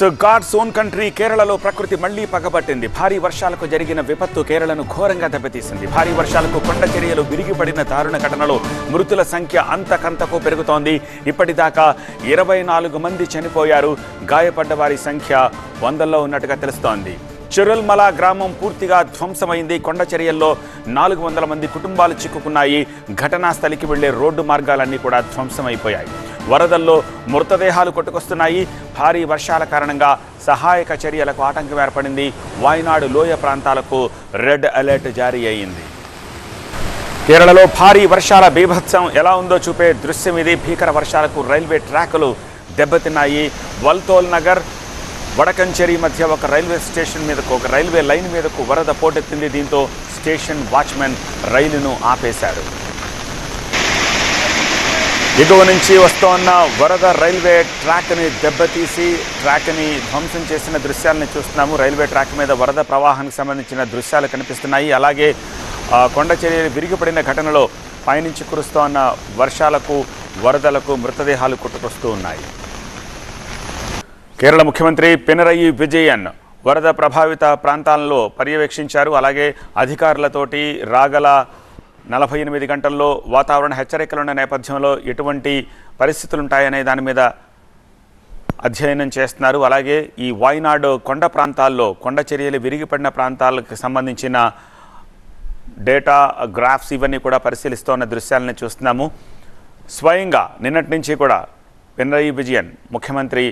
So God's own country కేరళలో ప్రకృతి మళ్ళీ పగబట్టింది భారీ వర్షాలకు జరిగిన విపత్తు కేరళను ఘోరంగా దెబ్బతీసింది భారీ వర్షాలకు కొండ చర్యలు విరిగిపడిన దారుణ ఘటనలో మృతుల సంఖ్య అంతకంతకు పెరుగుతోంది ఇప్పటిదాకా ఇరవై నాలుగు మంది చనిపోయారు గాయపడ్డ వారి సంఖ్య వందల్లో ఉన్నట్టుగా తెలుస్తోంది చిరుల్మల గ్రామం పూర్తిగా ధ్వంసమైంది. కొండ చర్యల్లో నాలుగు వందల మంది కుటుంబాలు చిక్కుకున్నాయి. ఘటనా స్థలికి వెళ్ళే రోడ్డు మార్గాలన్నీ కూడా ధ్వంసమైపోయాయి. వరదల్లో మృతదేహాలు కొట్టుకొస్తున్నాయి. భారీ వర్షాల కారణంగా సహాయక చర్యలకు ఆటంకం ఏర్పడింది. వాయనాడు లోయ ప్రాంతాలకు రెడ్ అలర్ట్ జారీ అయింది. కేరళలో భారీ వర్షాల బీభత్సం ఎలా ఉందో చూపే దృశ్యం ఇది. భీకర వర్షాలకు రైల్వే ట్రాకులు దెబ్బతిన్నాయి. వల్తోల్ నగర్ వడకంచేరి మధ్య ఒక రైల్వే స్టేషన్ మీదకు ఒక రైల్వే లైన్ మీదకు వరద పోటెత్తింది. దీంతో స్టేషన్ వాచ్మెన్ రైలును ఆపేశారు. ఎగువ నుంచి వస్తోన్న వరద రైల్వే ట్రాక్ని దెబ్బతీసి ట్రాక్ని ధ్వంసం చేసిన దృశ్యాలను చూస్తున్నాము. రైల్వే ట్రాక్ మీద వరద ప్రవాహానికి సంబంధించిన దృశ్యాలు కనిపిస్తున్నాయి. అలాగే ఆ, కొండ చర్యలు విరిగిపడిన ఘటనలో పైనుంచి కురుస్తోన్న వర్షాలకు వరదలకు మృతదేహాలు కొట్టుకొస్తూ ఉన్నాయి. కేరళ ముఖ్యమంత్రి పినరయి విజయన్ వరద ప్రభావిత ప్రాంతాల్లో పర్యవేక్షించారు. అలాగే అధికారులతోటి రాగల నలభై ఎనిమిది గంటల్లో వాతావరణ హెచ్చరికలున్న నేపథ్యంలో ఎటువంటి పరిస్థితులుంటాయనే దాని మీద అధ్యయనం చేస్తున్నారు. అలాగే ఈ వాయినాడు కొండ ప్రాంతాల్లో కొండ చర్యలు విరిగిపడిన ప్రాంతాలకు సంబంధించిన డేటా గ్రాఫ్స్ ఇవన్నీ కూడా పరిశీలిస్తున్న దృశ్యాలను చూస్తున్నాము. స్వయంగా నిన్నటి నుంచి కూడా పినరయి విజయన్ ముఖ్యమంత్రి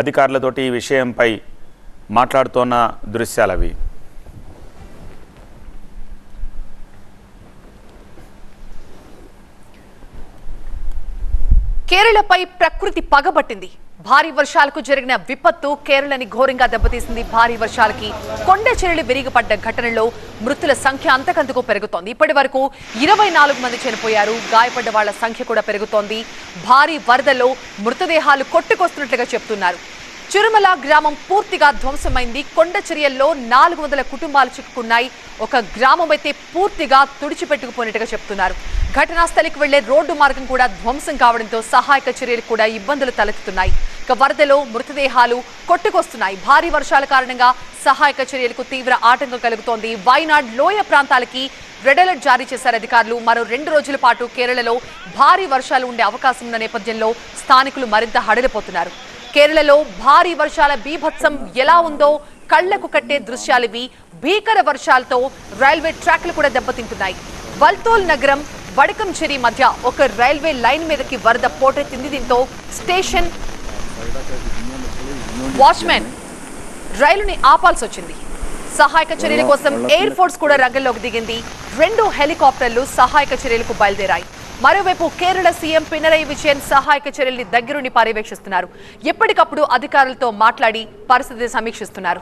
అధికారులతోటి ఈ విషయంపై మాట్లాడుతున్న దృశ్యాలవి. కేరళపై ప్రకృతి పగబట్టింది. భారీ వర్షాలకు జరిగిన విపత్తు కేరళని ఘోరంగా దెబ్బతీసింది. భారీ వర్షాలకి కొండ చెరలు విరిగిపడ్డ ఘటనలో మృతుల సంఖ్య అంతకంతకు పెరుగుతోంది. ఇప్పటి వరకు ఇరవై నాలుగు మంది చనిపోయారు. గాయపడ్డ వాళ్ళ సంఖ్య కూడా పెరుగుతోంది. భారీ వరదలో మృతదేహాలు కొట్టుకొస్తున్నట్లుగా చెప్తున్నారు. చిరుమల గ్రామం పూర్తిగా ధ్వంసమైంది. కొండ చర్యల్లో నాలుగు వందల కుటుంబాలు చిక్కుకున్నాయి. ఒక గ్రామం అయితే పూర్తిగా తుడిచిపెట్టుకుపోయినట్టుగా చెప్తున్నారు. ఘటనా స్థలికి వెళ్ళే రోడ్డు మార్గం కూడా ధ్వంసం కావడంతో సహాయక చర్యలు కూడా ఇబ్బందులు తలెత్తుతున్నాయి. ఇక వరదలో మృతదేహాలు కొట్టుకొస్తున్నాయి. భారీ వర్షాల కారణంగా సహాయక చర్యలకు తీవ్ర ఆటంకం కలుగుతోంది. వైనాడ్ లోయ ప్రాంతాలకి రెడ్ అలర్ట్ జారీ చేశారు అధికారులు. మరో రెండు రోజుల పాటు కేరళలో భారీ వర్షాలు ఉండే అవకాశం ఉన్న నేపథ్యంలో స్థానికులు మరింత హడలిపోతున్నారు. కేరళలో భారీ వర్షాల బీభత్సం ఎలా ఉందో కళ్ళకు కట్టే దృశ్యాలివి. భీకర వర్షాలతో రైల్వే ట్రాక్లు కూడా దెబ్బతింటున్నాయి. వల్తోల్ నగరం వడకంచెరి మధ్య ఒక రైల్వే లైన్ మీదకి వరద పోటెత్తింది. దీంతో స్టేషన్ వాచ్మెన్ రైలుని ఆపాల్సి వచ్చింది. సహాయక చర్యల కోసం ఎయిర్ ఫోర్స్ కూడా రంగంలోకి దిగింది. రెండు హెలికాప్టర్లు సహాయక చర్యలకు బయలుదేరాయి. మరోవైపు కేరళ సీఎం పినరయి విజయన్ సహాయక చర్యల్ని దగ్గరుండి పర్యవేక్షిస్తున్నారు. ఎప్పటికప్పుడు అధికారులతో మాట్లాడి పరిస్థితిని సమీక్షిస్తున్నారు.